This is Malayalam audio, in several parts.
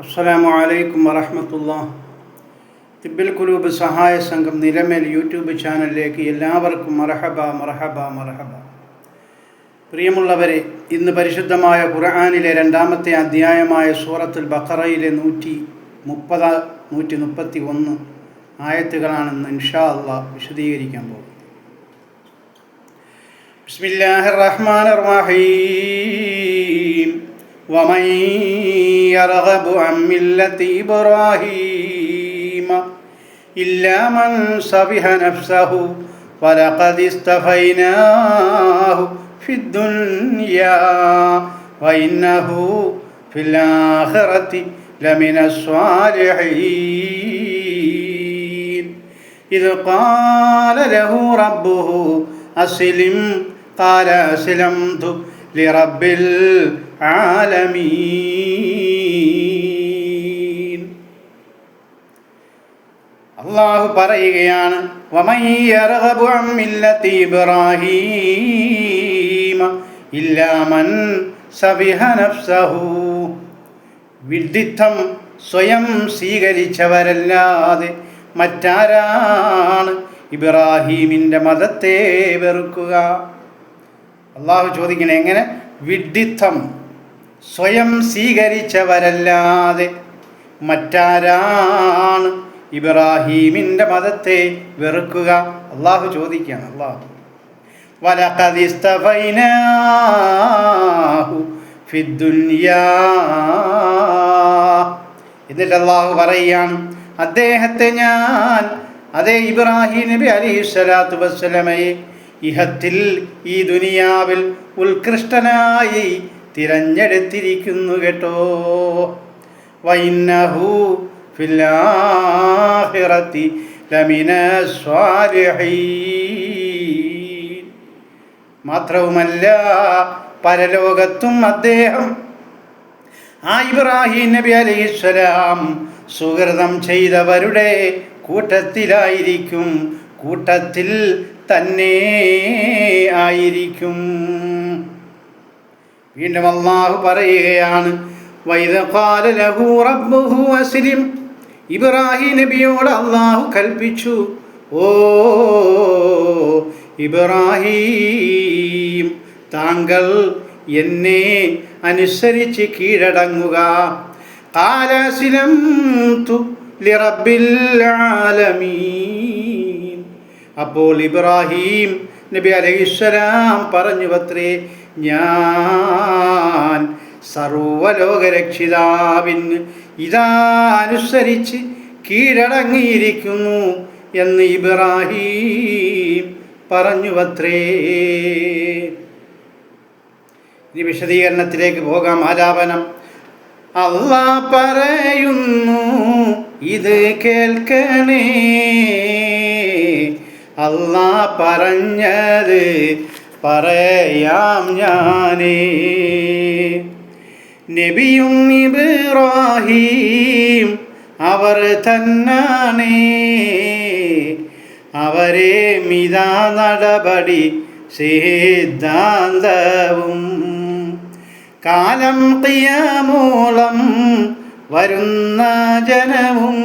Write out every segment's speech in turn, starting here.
അസ്സലാമു അലൈക്കും വറഹമത്തുള്ള തിബിൽ കുലൂബ് സഹായ സംഘം നിലമേൽ യൂട്യൂബ് ചാനലിലേക്ക് എല്ലാവർക്കും മറഹബ മറഹബ മറഹബ. പ്രിയമുള്ളവരെ ഇന്ന് പരിശുദ്ധമായ ഖുർആാനിലെ രണ്ടാമത്തെ അധ്യായമായ സൂറത്തുൽ ബക്കറയിലെ നൂറ്റി മുപ്പത് നൂറ്റി മുപ്പത്തി ഒന്ന് ആയത്തുകളാണെന്ന് ഇൻഷാ അള്ളാ വിശദീകരിക്കാൻ പോകും ബിസ്മില്ലാഹിർ റഹ്മാനിർ റഹീം. വമൈ يرغب عن ملة إبراهيم إلا من سفه نفسه ولقد استفيناه في الدنيا وإنه في الآخرة لمن الصالحين إذ قال له ربه أسلم قال أسلمت لرب العالمين അള്ളാഹു പറയുകയാണ് ഇബ്രാഹീമ വിഡിത്തം സ്വയം സ്വീകരിച്ചവരല്ലാതെ മറ്റാരാണ് ഇബ്രാഹീമിന്റെ മതത്തെ വെറുക്കുക? അള്ളാഹു ചോദിക്കണേ എങ്ങനെ? വിഡിത്തം സ്വയം സ്വീകരിച്ചവരല്ലാതെ മറ്റാരാണ് ഇബ്രാഹീമിന്റെ മതത്തെ വെറുക്കുക. അള്ളാഹു ചോദിക്കുകയാണ് അള്ളാഹു എന്നിട്ട് അള്ളാഹു പറയുകയാണ് അദ്ദേഹത്തെ ഞാൻ അതേ ഇബ്രാഹിം നബി അലി സ്വലാത്തു വസ്സലമയെ ഇഹത്തിൽ ഈ ദുനിയാവിൽ ഉത്കൃഷ്ടനായി തിരഞ്ഞെടുത്തിരിക്കുന്നു കേട്ടോ. വൈന്നഹു ഫില്ലാഹിറത്തി ലമിന സ്വാലിഹീൻ. മാത്രവുമല്ല പരലോകത്തും അദ്ദേഹം ആ ഇബ്രാഹിം നബി അലൈഹിസ്സലാം സുഹൃതം ചെയ്തവരുടെ കൂട്ടത്തിലായിരിക്കും കൂട്ടത്തിൽ തന്നെ ആയിരിക്കും. വീണ്ടും അള്ളാഹു പറയുകയാണ് വൈദഖാല ലഹു റബ്ബുഹു അസ്ലിം ഇബ്രാഹിം നബിയോട് അള്ളാഹു കൽപ്പിച്ചു. ഓ ഇബ്രാഹീം താങ്കൾ എന്നെ അനുസരിച്ച് കീഴടങ്ങുക. അപ്പോൾ ഇബ്രാഹിം നബി അലൈഹിസ്സലാം പറഞ്ഞു പത്രേ ഞാൻ സർവലോകരക്ഷിതാവിന് ഇതാനുസരിച്ച് കീഴടങ്ങിയിരിക്കുന്നു എന്ന് ഇബ്രാഹീം പറഞ്ഞു പത്രേ ഇനി വിശദീകരണത്തിലേക്ക് പോകാം. ആലാപനം. അള്ളാ പറയുന്നു ഇത് കേൾക്കണേ. അള്ളാ പറഞ്ഞത് പറയാം ഞാനേ. നബിയും ഇബ്രാഹീം അവർ തന്നാണേ. അവരെ മിതാ നടപടി സിദ്ധാന്തവും. കാലം തിയമൂളം വരുന്ന ജനവും.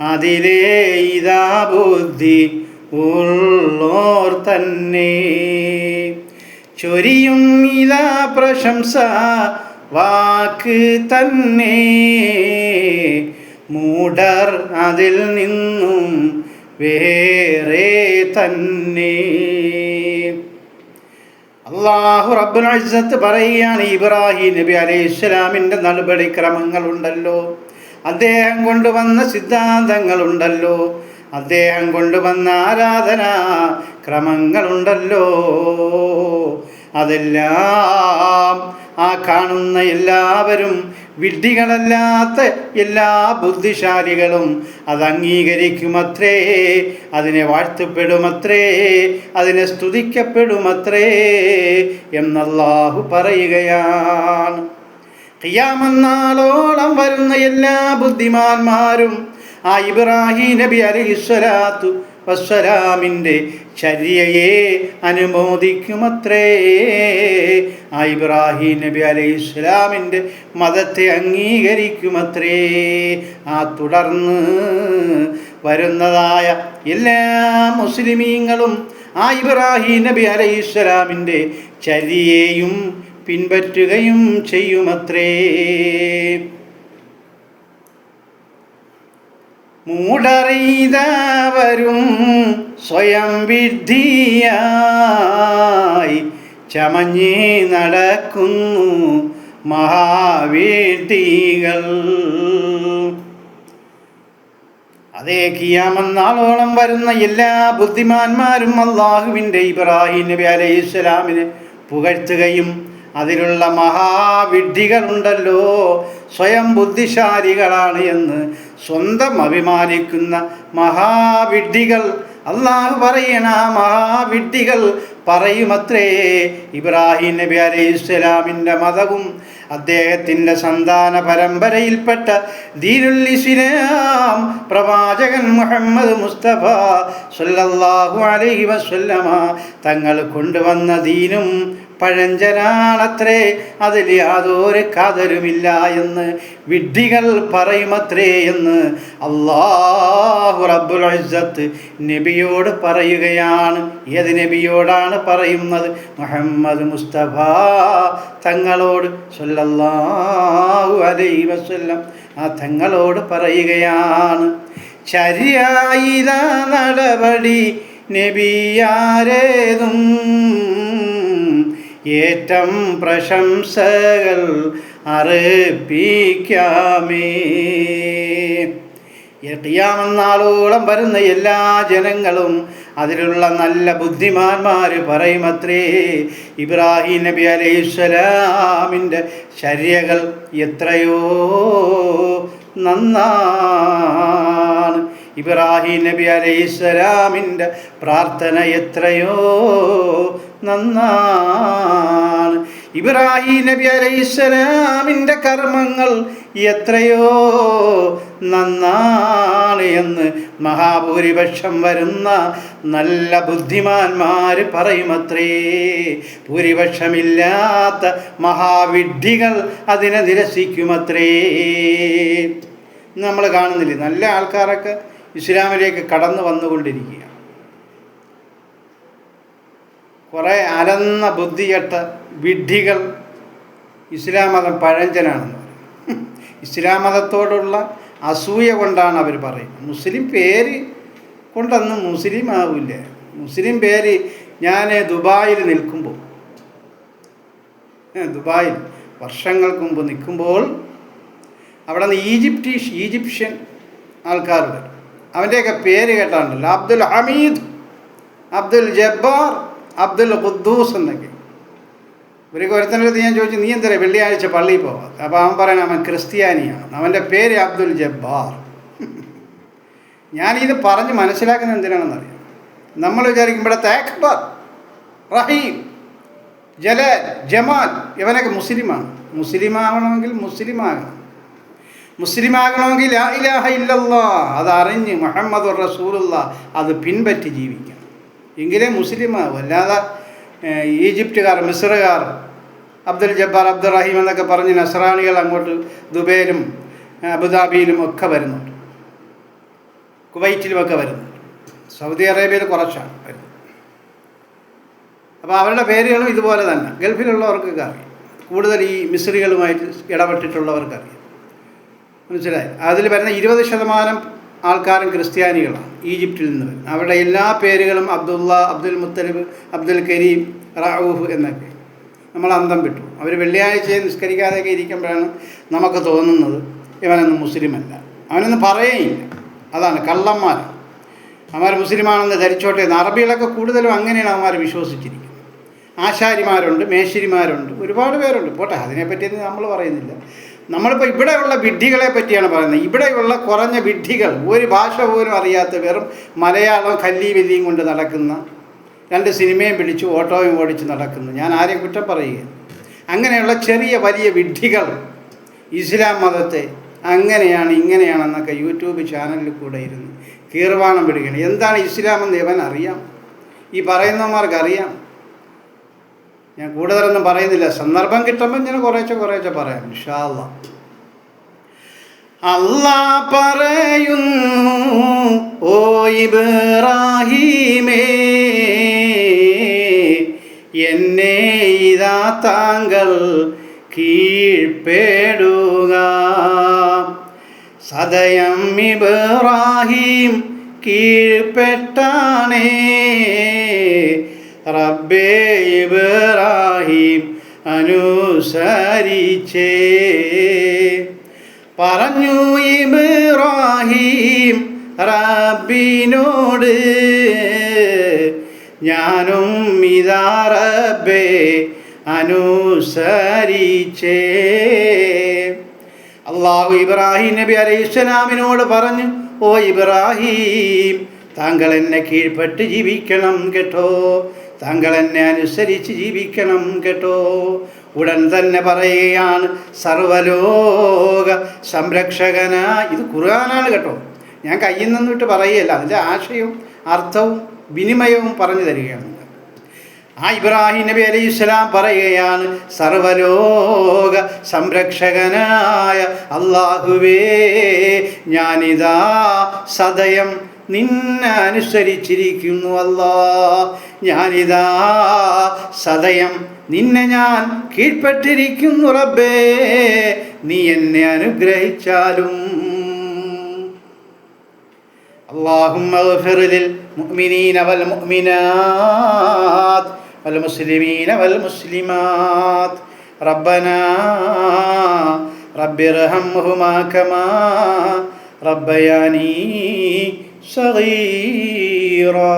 അതിലെ ഇതാ ബുദ്ധി ഉള്ളോർ തന്നെ. ചൊരിയും ഇതാ പ്രശംസ വാക്ക് തന്നെ. മൂടർ അതിൽ നിന്നും വേറെ തന്നെ. അള്ളാഹു റബ്ബുൽ അജ്സത്ത് പറയുകയാണ് ഇബ്രാഹിം നബി അലൈഹി ഇസ്ലാമിന്റെ നടപടിക്രമങ്ങളുണ്ടല്ലോ. അദ്ദേഹം കൊണ്ടുവന്ന സിദ്ധാന്തങ്ങളുണ്ടല്ലോ. അദ്ദേഹം കൊണ്ടുവന്ന ആരാധന ക്രമങ്ങളുണ്ടല്ലോ. അതെല്ലാം ആ കാണുന്ന എല്ലാവരും വിഡ്ഢികളല്ലാത്ത എല്ലാ ബുദ്ധിശാലികളും അത് അംഗീകരിക്കുമത്രേ അതിനെ വാഴ്ത്തപ്പെടുമത്രേ അതിനെ സ്തുതിക്കപ്പെടുമത്രേ എന്നല്ലാഹു പറയുകയാണ്. ഹിയാമെന്നാളോളം വരുന്ന എല്ലാ ബുദ്ധിമാന്മാരും ആ ഇബ്രാഹിം നബി അലൈഹിസ്വലാത്തു വസ്സലാമിന്റെ ചര്യയെ അനുമോദിക്കുമത്രേ. ആ ഇബ്രാഹിം നബി അലൈഹി ഇസ്ലാമിന്റെ മതത്തെ അംഗീകരിക്കുമത്രേ. ആ തുടർന്ന് വരുന്നതായ എല്ലാ മുസ്ലിമീങ്ങളും ആ ഇബ്രാഹിം നബി അലൈഹി ഇസ്ലാമിന്റെ ചര്യയെയും പിൻപറ്റുകയും ചെയ്യുമത്രേ. മൂടറിയവരും സ്വയം വിദ്ധിയായി ചമഞ്ഞേ നടക്കുന്നു മഹാവീഴ്ത്തികൾ അതേ കിയാമെന്നാളോളം വരുന്ന എല്ലാ ബുദ്ധിമാന്മാരും അള്ളാഹുവിന്റെ ഇബ്രാഹിം നബി അലൈഹി ഇസ്ലാമിനെ പുകഴ്ത്തുകയും അതിലുള്ള മഹാവിഡ്ഢികളുണ്ടല്ലോ സ്വയം ബുദ്ധിശാലികളാണ് എന്ന് സ്വന്തം അഭിമാനിക്കുന്ന മഹാവിഡ്ഢികൾ. അള്ളാഹു പറയണ മഹാവിഡ്ഢികൾ പറയുമത്രേ ഇബ്രാഹിം നബി അലൈഹി ഇസ്ലാമിന്റെ മതവും അദ്ദേഹത്തിന്റെ സന്താന പരമ്പരയിൽപ്പെട്ട ദീനുൽ ഇസ്ലാം പ്രവാചകൻ മുഹമ്മദ് മുസ്തഫ സല്ലല്ലാഹു അലൈഹി വസല്ലമ തങ്ങൾ കൊണ്ടുവന്ന ദീനും പഴഞ്ചനാണത്രേ അതിൽ യാതൊരു കാതരുമില്ല എന്ന് വിഡ്ഢികൾ പറയുമത്രേ എന്ന് അള്ളാഹു റബ്ബുൽ ഇസ്സത്ത് നബിയോട് പറയുകയാണ്. ഏത് നബിയോടാണ് പറയുന്നത്? മുഹമ്മദ് മുസ്തഫ തങ്ങളോട് സല്ലല്ലാഹു അലൈഹി വസല്ലം ആ തങ്ങളോട് പറയുകയാണ്. ശരിയായിത നടപടി നബിയാരേതും ഏറ്റം പ്രശംസകൾ അർപ്പിക്കാമേ. എട്ടിയാമെന്നാളോളം വരുന്ന എല്ലാ ജനങ്ങളും അതിലുള്ള നല്ല ബുദ്ധിമാന്മാർ പറയുമത്രേ ഇബ്രാഹിം നബി അലൈഹിസ്സലാമിന്റെ ശര്യകൾ എത്രയോ നന്നാണ്. ഇബ്രാഹിം നബി അലൈഹിസ്സലാമിന്റെ പ്രാർത്ഥന എത്രയോ നന്നാണ് ഇബ്രാഹിം നബി അലൈഹിസ്സലാമിന്റെ കർമ്മങ്ങൾ എത്രയോ നന്നാണ് എന്ന് മഹാഭൂരിപക്ഷം വരുന്ന നല്ല ബുദ്ധിമാന്മാർ പറയുമത്രേ. ഭൂരിപക്ഷമില്ലാത്ത മഹാവിഡ്ഢികൾ അതിനെ നിരസിക്കുമത്രേ. നമ്മൾ കാണുന്നില്ലേ നല്ല ആൾക്കാരൊക്കെ ഇസ്ലാമിലേക്ക് കടന്നു വന്നുകൊണ്ടിരിക്കുക കുറേ അലന്ന ബുദ്ധികെട്ട വിഡ്ഢികൾ ഇസ്ലാം മതം പഴഞ്ചനാണെന്ന് പറയും. ഇസ്ലാം മതത്തോടുള്ള അസൂയ കൊണ്ടാണ് അവർ പറയുന്നത്. മുസ്ലിം പേര് കൊണ്ടൊന്നും മുസ്ലിം ആവില്ല. മുസ്ലിം പേര് ഞാൻ ദുബായിൽ നിൽക്കുമ്പോൾ ദുബായിൽ വർഷങ്ങൾക്ക് മുമ്പ് നിൽക്കുമ്പോൾ അവിടെ നിന്ന് ഈജിപ്റ്റീഷ് ഈജിപ്ഷ്യൻ ആൾക്കാർ വരും. അവന്റെയൊക്കെ പേര് കേട്ടാണല്ലോ അബ്ദുൽ ഹമീദ് അബ്ദുൽ ജബ്ബാർ അബ്ദുൽ ഖുദ്ദൂസ് എന്നൊക്കെ. ഒരു ഒരുത്തനടുത്ത് ഞാൻ ചോദിച്ചു നീ എന്തര വെള്ളിയാഴ്ച പള്ളിയിൽ പോവാം? അപ്പോൾ അവൻ പറയണ അവൻ ക്രിസ്ത്യാനിയാണ്. അവന്റെ പേര് അബ്ദുൽ ജബ്ബാർ. ഞാനിത് പറഞ്ഞ് മനസ്സിലാക്കുന്നത് എന്തിനാണെന്നറിയാം നമ്മൾ വിചാരിക്കും ഇവിടുത്തെ അക്ബർ റഹീം ജലാൽ ജമാൽ ഇവനൊക്കെ മുസ്ലിമാണ്. മുസ്ലിം ആകണമെങ്കിൽ മുസ്ലിം ആകണം മുസ്ലിം ആകണമെങ്കിൽ ഇലാഹ ഇല്ലല്ലാ. അത് അറിഞ്ഞ് മുഹമ്മദ് റസൂലുള്ള. അത് പിൻപറ്റി ജീവിക്കണം എങ്കിലേ മുസ്ലിം ആവും അല്ലാതെ ഈജിപ്തുകാർ മിസ്റുകാർ അബ്ദുൽ ജബ്ബാർ അബ്ദുറഹീം എന്നൊക്കെ പറഞ്ഞ് നസ്രാണികൾ അങ്ങോട്ട് ദുബൈയിലും അബുദാബിയിലും ഒക്കെ വരുന്നുണ്ട്. കുവൈറ്റിലുമൊക്കെ വരുന്നുണ്ട്. സൗദി അറേബ്യയിൽ കുറച്ചാണ് വരുന്നത്. അപ്പോൾ അവരുടെ പേരുകളും ഇതുപോലെ തന്നെ. ഗൾഫിലുള്ളവർക്കൊക്കെ അറിയാം. കൂടുതൽ ഈ മിസ്രികളുമായിട്ട് ഇടപെട്ടിട്ടുള്ളവർക്ക് അറിയാം മനസ്സിലായി? അതിൽ വരുന്ന ഇരുപത് ശതമാനം ആൾക്കാരും ക്രിസ്ത്യാനികളാണ് ഈജിപ്തിൽ നിന്ന് അവരുടെ എല്ലാ പേരുകളും അബ്ദുള്ള അബ്ദുൽ മുത്തലിബ് അബ്ദുൽ കരീം റഊഫ് എന്നൊക്കെ. നമ്മൾ അന്തം വിട്ടു. അവർ വെള്ളിയാഴ്ചയെ നിസ്കരിക്കാതെയൊക്കെ ഇരിക്കുമ്പോഴാണ് നമുക്ക് തോന്നുന്നത് ഇവനൊന്നും മുസ്ലിമല്ല. അവനൊന്നും പറയുകയില്ല. അതാണ് കള്ളന്മാർ. അവന്മാർ മുസ്ലിമാണെന്ന് ധരിച്ചോട്ടെ എന്ന്. അറബികളൊക്കെ കൂടുതലും അങ്ങനെയാണ് അവന്മാർ വിശ്വസിച്ചിരിക്കുന്നത്. ആശാരിമാരുണ്ട് മേശരിമാരുണ്ട് ഒരുപാട് പേരുണ്ട്. പോട്ടെ അതിനെപ്പറ്റിയൊന്നും നമ്മൾ പറയുന്നില്ല. നമ്മളിപ്പോൾ ഇവിടെയുള്ള വിഡ്ഢികളെ പറ്റിയാണ് പറയുന്നത്. ഇവിടെയുള്ള കുറഞ്ഞ വിഡ്ഢികൾ ഒരു ഭാഷ പോലും അറിയാത്ത വെറും മലയാളം കല്ലി വെല്ലിയും കൊണ്ട് നടക്കുന്ന രണ്ട് സിനിമയും പിടിച്ച് ഓട്ടോയും ഓടിച്ച് നടക്കുന്നു. ഞാൻ ആരെയും കുറ്റം പറയുക അങ്ങനെയുള്ള ചെറിയ വലിയ വിഡ്ഢികൾ ഇസ്ലാം മതത്തെ അങ്ങനെയാണ് ഇങ്ങനെയാണെന്നൊക്കെ യൂട്യൂബ് ചാനലിൽ കൂടെ ഇരുന്ന് കീർവാണം പിടിക്കണം. എന്താണ് ഇസ്ലാമെന്ന് ഇവൻ അറിയാം ഈ പറയുന്നവന്മാർക്ക് അറിയാം ഞാൻ കൂടുതലൊന്നും പറയുന്നില്ല. സന്ദർഭം കിട്ടുമ്പോൾ ഞാൻ കുറേശ്ശെ കുറേശ്ശെ പറയാം. ഇൻഷാല്ല അല്ലാ പറയുന്നു ഓ ഇബ്രാഹീമേ എന്നെ ഇതാ താങ്കൾ കീഴ്പ്പെടുക സദയം ഇബ്രാഹിം കീഴ്പ്പെട്ടാണേ റബ്ബേ അനുസരിച്ചേ പറഞ്ഞു ഇബ്രാഹിം റബ്ബിനോട് ഞാനും ഇതാ റബ്ബേ അനുസരിച്ചേ. അള്ളാഹു ഇബ്രാഹിം നബി അലൈഹി ഇസ്ലാമിനോട് പറഞ്ഞു ഓ ഇബ്രാഹിം താങ്കൾ എന്നെ കീഴ്പ്പെട്ട് ജീവിക്കണം കേട്ടോ. താങ്കൾ എന്നെ അനുസരിച്ച് ജീവിക്കണം കേട്ടോ. ഉടൻ തന്നെ പറയുകയാണ് സർവലോക സംരക്ഷകന. ഇത് ഖുർആനാണ് കേട്ടോ. ഞാൻ കയ്യിൽ നിന്നിട്ട് പറയുകയല്ല അതിന്റെ ആശയവും അർത്ഥവും വിനിമയവും പറഞ്ഞു തരികയാണ്. ആ ഇബ്രാഹിം നബി അലൈഹി ഇസ്ലാം പറയുകയാണ് സർവലോക സംരക്ഷകനായ അള്ളാഹുവേ ഞാനിതാ സദയം നിന്നെ അനുസരിച്ചിരിക്കുന്നു അല്ലാ ഞാനിതാ സദയം നിന്നെ ഞാൻ കീഴ്പ്പെട്ടിരിക്കുന്നു റബ്ബേ നീ എന്നെ അനുഗ്രഹിച്ചാലും اللهم اغفر للمؤمنين والمؤمنات والمسلمين والمسلمات ربنا رب ارحمهما كما ربياني صغيرا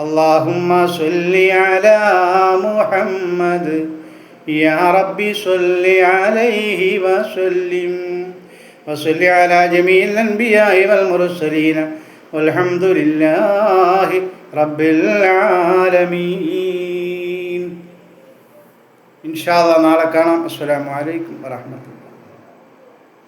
اللهم صل على محمد يا رب صل عليه وسلم وصل على جميع الأنبياء والمرسلين والحمد لله رب العالمين إن شاء الله نالك السلام عليكم ورحمة الله